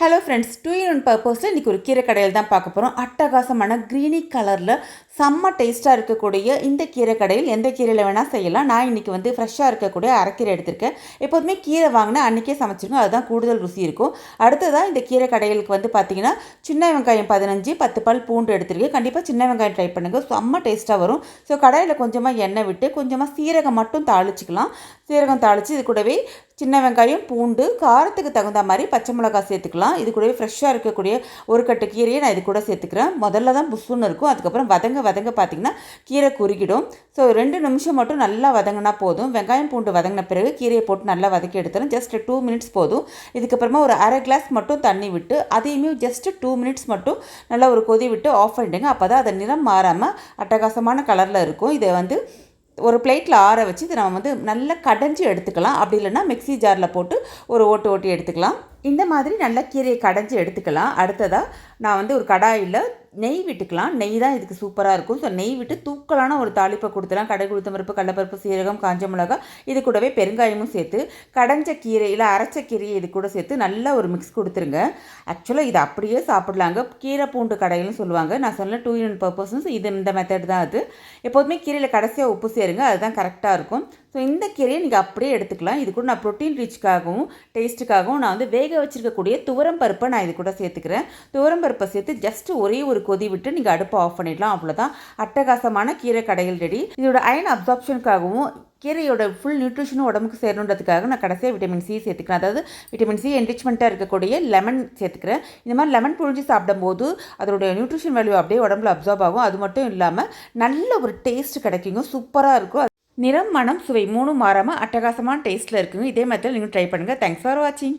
Hello friends two in one பர்பஸில் இன்றைக்கி ஒரு கீரை கடையில் தான் பார்க்க போகிறோம் அட்டகாசமான க்ரீனி கலரில் செம்ம டேஸ்ட்டாக இருக்கக்கூடிய இந்த கீரை கடையில் எந்த கீரையில் வேணால் செய்யலாம். நான் இன்றைக்கி வந்து ஃப்ரெஷ்ஷாக இருக்கக்கூடிய அரைக்கீரை எடுத்திருக்கேன். எப்போதுமே கீரை வாங்கினா அன்றைக்கே சமைச்சிருக்கோம் அதுதான் கூடுதல் ருசி இருக்கும். அடுத்ததாக இந்த கீரை கடைகளுக்கு வந்து பார்த்தீங்கன்னா சின்ன வெங்காயம் பதினஞ்சு பத்து பால் பூண்டு எடுத்திருக்கேன். கண்டிப்பாக சின்ன வெங்காயம் ட்ரை பண்ணுங்கள் செம்ம டேஸ்ட்டாக வரும். ஸோ கடையில் கொஞ்சமாக எண்ணெய் விட்டு கொஞ்சமாக சீரகம் மட்டும் தாளிச்சிக்கலாம். சீரகம் தாளித்து இது கூடவே சின்ன வெங்காயம் பூண்டு காரத்துக்கு தகுந்த மாதிரி பச்சை மிளகாய் சேர்த்துக்கலாம். இது கூடவே ஃப்ரெஷ்ஷாக இருக்கக்கூடிய ஒரு கட்டு கீரையை நான் இது கூட சேர்த்துக்கிறேன். முதல்ல தான் புஷ்ஷுன்னு இருக்கும். அதுக்கப்புறம் வதங்க வதங்க பார்த்திங்கன்னா கீரை குறுகிடும். ஸோ ரெண்டு நிமிஷம் மட்டும் நல்லா வதங்கினா போதும். வெங்காயம் பூண்டு வதங்கின பிறகு கீரையை போட்டு நல்லா வதக்கி எடுத்துறேன் ஜஸ்ட் டூ மினிட்ஸ் போதும். இதுக்கப்புறமா ஒரு அரை கிளாஸ் மட்டும் தண்ணி விட்டு அதையுமே ஜஸ்ட் டூ மினிட்ஸ் மட்டும் நல்லா ஒரு கொதி விட்டு ஆஃப் பண்ணிடுங்க. அப்போ தான் அதை நிறம் மாறாமல் அட்டகாசமான கலரில் இருக்கும். இதை வந்து ஒரு பிளேட்டில் ஆற வச்சு இதை நம்ம வந்து நல்லா கடைஞ்சி எடுத்துக்கலாம். அப்படி இல்லைன்னா மிக்ஸி ஜாரில் போட்டு ஒரு ஓட்டு ஓட்டி எடுத்துக்கலாம். இந்த மாதிரி நல்லா கீரையை கடைஞ்சி எடுத்துக்கலாம். அடுத்ததாக நான் வந்து ஒரு கடாயில் நெய் விட்டுக்கலாம். நெய் தான் இதுக்கு சூப்பராக இருக்கும். ஸோ நெய் விட்டு தூக்கலான ஒரு தாளிப்பை கொடுத்துலாம் கடை கொடுத்த பருப்பு கடலப்பருப்பு சீரகம் காஞ்ச மிளகா இது கூடவே பெருங்காயமும் சேர்த்து கடைஞ்ச கீரை இல்லை அரைச்ச கீரையை இது கூட சேர்த்து நல்லா ஒரு மிக்ஸ் கொடுத்துருங்க. ஆக்சுவலாக இது அப்படியே சாப்பிட்லாங்க. கீரை பூண்டு கடையிலும் சொல்லுவாங்க. நான் சொன்ன டூ இன் பர்பஸும் இது இந்த மெத்தட் தான் அது. எப்போதுமே கீரையில் கடைசியாக உப்பு சேருங்க. அதுதான் கரெக்டாக இருக்கும். ஸோ இந்த கீரையை நீங்கள் அப்படியே எடுத்துக்கலாம். இது கூட நான் ப்ரோட்டீன் ரிச்சுக்காகவும் டேஸ்ட்டுக்காகவும் நான் வந்து வேக வச்சுருக்கக்கூடிய துவரம் பருப்பை நான் இது கூட சேர்த்துக்கிறேன். துவரம் பருப்பை சேர்த்து ஜஸ்ட் ஒரே ஒரு கொதி விட்டு நீங்கள் அடுப்பை ஆஃப் பண்ணிடலாம். அவ்வளோதான் அட்டகாசமான கீரை கடைகள் ரெடி இதோட அயன் அப்சார்ப்ஷனுக்காகவும் கீரையோட ஃபுல் நியூட்ரிஷனும் உடம்புக்கு சேரணுன்றதுக்காக நான் கடைசியாக விட்டமின் சி சேர்த்துக்கிறேன். அதாவது விட்டமின் சி என்ரிச்மெண்ட்டாக இருக்கக்கூடிய லெமன் சேர்த்துக்கிறேன். இந்த மாதிரி லெமன் புழிஞ்சு சாப்பிடும்போது அதோடைய நியூட்ரிஷன் வேல்யூ அப்படியே உடம்புல அப்சார்ப் ஆகும். அது மட்டும் இல்லாமல் நல்ல ஒரு டேஸ்ட் கிடைக்குங்க. சூப்பராக இருக்கும். நிறம் மனம் சுவை மூணு மாறாமல் அட்டகாசமான டேஸ்ட்டில் இருக்குங்க. இதே மாதிரி நீங்கள் ட்ரை பண்ணுங்கள் தேங்க்ஸ் ஃபார் வாட்சிங்